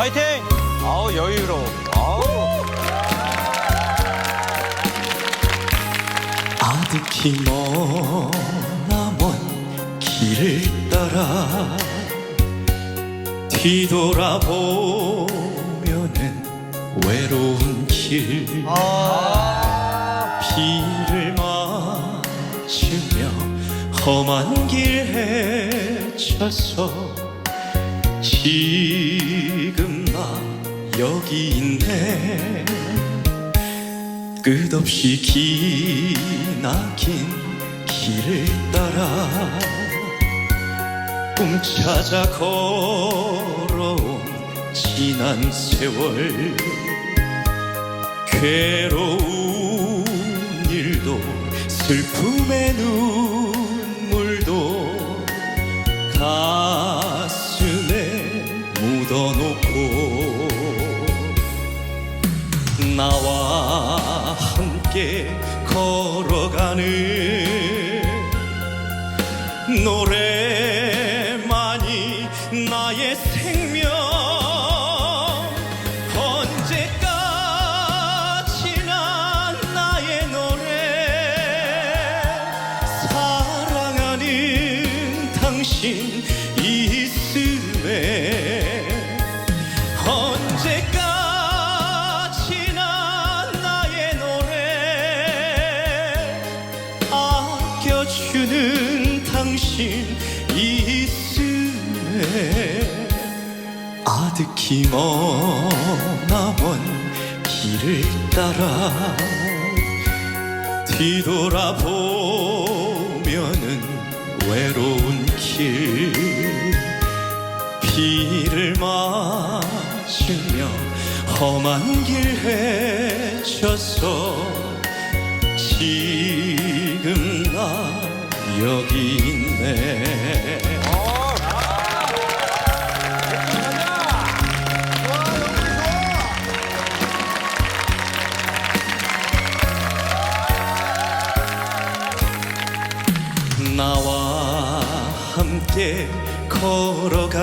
파이팅! 아우 여유로워. 아우. 아득히 머나먼 길을 따라 뒤돌아보면은 외로운 길 비를 맞으며 험한 길 헤쳐서 나 여기 있네 끝없이 기나긴 길을 따라 꿈 찾아 걸어온 지난 세월. 괴로운 일도 슬픔의 눈물도 가슴에 묻어놓고 나와 함께 걸어가는 노래만이 나의 생명. 언제까지나 나의 노래? 사랑하는 당신 아껴주는 당신 있음에 아득히 머나먼 길을 따라 뒤돌아보면은 외로운 길. 비를 맞으며 험한 길 헤쳐서 나 여기 있네. 나와 함께 걸어가는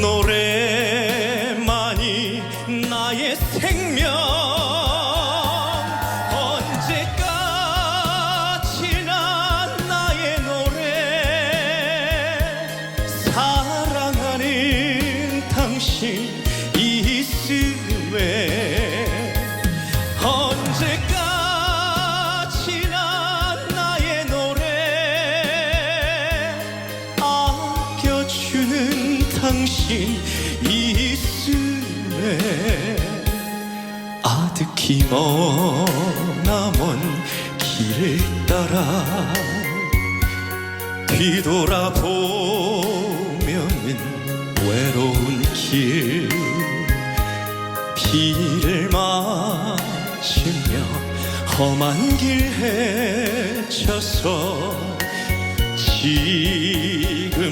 노래 당신 있음에 언제까지나 나의 노래 아껴주는 당신 있음에 아득히 머나먼 길을 따라 뒤돌아보면은 외로운 길 비를 맞으며 험한 길 헤쳐서 지금